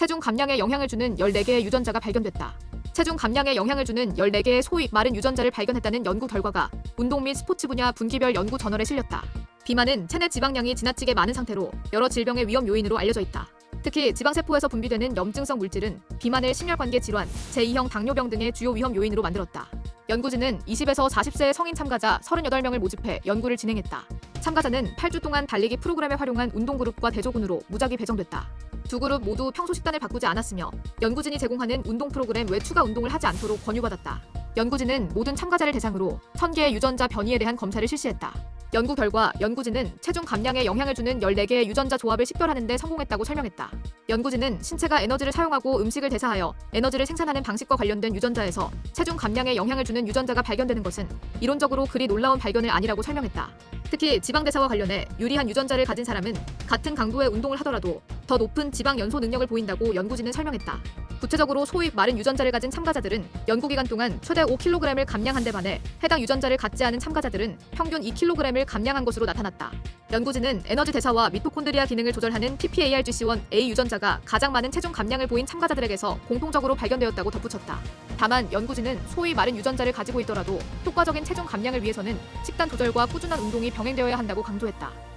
체중 감량에 영향을 주는 14개의 유전자가 발견됐다. 체중 감량에 영향을 주는 14개의 소위 마른 유전자를 발견했다는 연구 결과가 운동 및 스포츠 분야 분기별 연구 저널에 실렸다. 비만은 체내 지방량이 지나치게 많은 상태로 여러 질병의 위험 요인으로 알려져 있다. 특히 지방세포에서 분비되는 염증성 물질은 비만을 심혈관계 질환, 제2형 당뇨병 등의 주요 위험 요인으로 만들었다. 연구진은 20에서 40세의 성인 참가자 38명을 모집해 연구를 진행했다. 참가자는 8주 동안 달리기 프로그램에 활용한 운동그룹과 대조군으로 무작위 배정됐다. 두 그룹 모두 평소 식단을 바꾸지 않았으며 연구진이 제공하는 운동 프로그램 외 추가 운동을 하지 않도록 권유받았다. 연구진은 모든 참가자를 대상으로 1000개의 유전자 변이에 대한 검사를 실시했다. 연구 결과 연구진은 체중 감량에 영향을 주는 14개의 유전자 조합을 식별하는 데 성공했다고 설명했다. 연구진은 신체가 에너지를 사용하고 음식을 대사하여 에너지를 생산하는 방식과 관련된 유전자에서 체중 감량에 영향을 주는 유전자가 발견되는 것은 이론적으로 그리 놀라운 발견은 아니라고 설명했다. 특히 지방 대사와 관련해 유리한 유전자를 가진 사람은 같은 강도의 운동을 하더라도 더 높은 지방 연소 능력을 보인다고 연구진은 설명했다. 구체적으로 소위 마른 유전자를 가진 참가자들은 연구 기간 동안 최대 5kg을 감량한 데 반해 해당 유전자를 갖지 않은 참가자들은 평균 2kg을 감량한 것으로 나타났다. 연구진은 에너지 대사와 미토콘드리아 기능을 조절하는 PPARGC1A 유전자가 가장 많은 체중 감량을 보인 참가자들에게서 공통적으로 발견되었다고 덧붙였다. 다만 연구진은 소위 마른 유전자를 가지고 있더라도 효과적인 체중 감량을 위해서는 식단 조절과 꾸준한 운동이 병행되어야 한다고 강조했다.